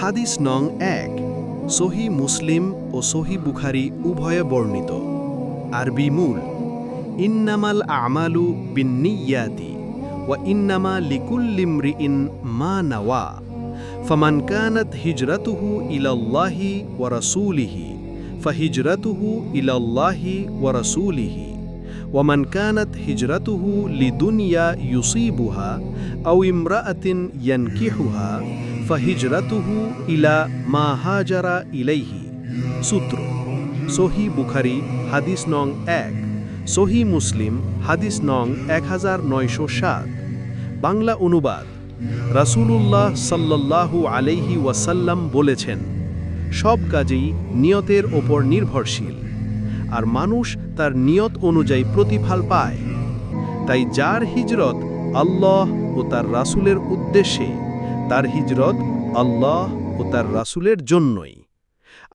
হাদিস নং এক সহি মুসলিম ও সহি বুখারি উভয়ে বর্ণিত আরবি মূল ইন্নামাল আমালু বিন্নিয়াতি ওয়া ইন্নামা লিকুল্লিমরিইন মা নাওয়া فمن كانت هجرته إلى الله ورسوله فهجرته إلى الله ورسوله ومن كانت هجرته لدنيا يصيبها أو امرأة ينكحها ফাহিজরাতুহু ইলা মা হাজারা ইলাইহি সূত্র সহি বুখারি হাদিস নং এক সহি মুসলিম হাদিস নং এক হাজার নয়শো সাত বাংলা অনুবাদ রাসূলুল্লাহ সাল্লাল্লাহু আলাইহি ওয়াসাল্লাম বলেছেন সব কাজেই নিয়তের ওপর নির্ভরশীল, আর মানুষ তার নিয়ত অনুযায়ী প্রতিফল পায়। তাই যার হিজরত আল্লাহ ও তার রাসুলের উদ্দেশ্যে তার হিজরত আল্লাহ ও তার রাসুলের জন্যই।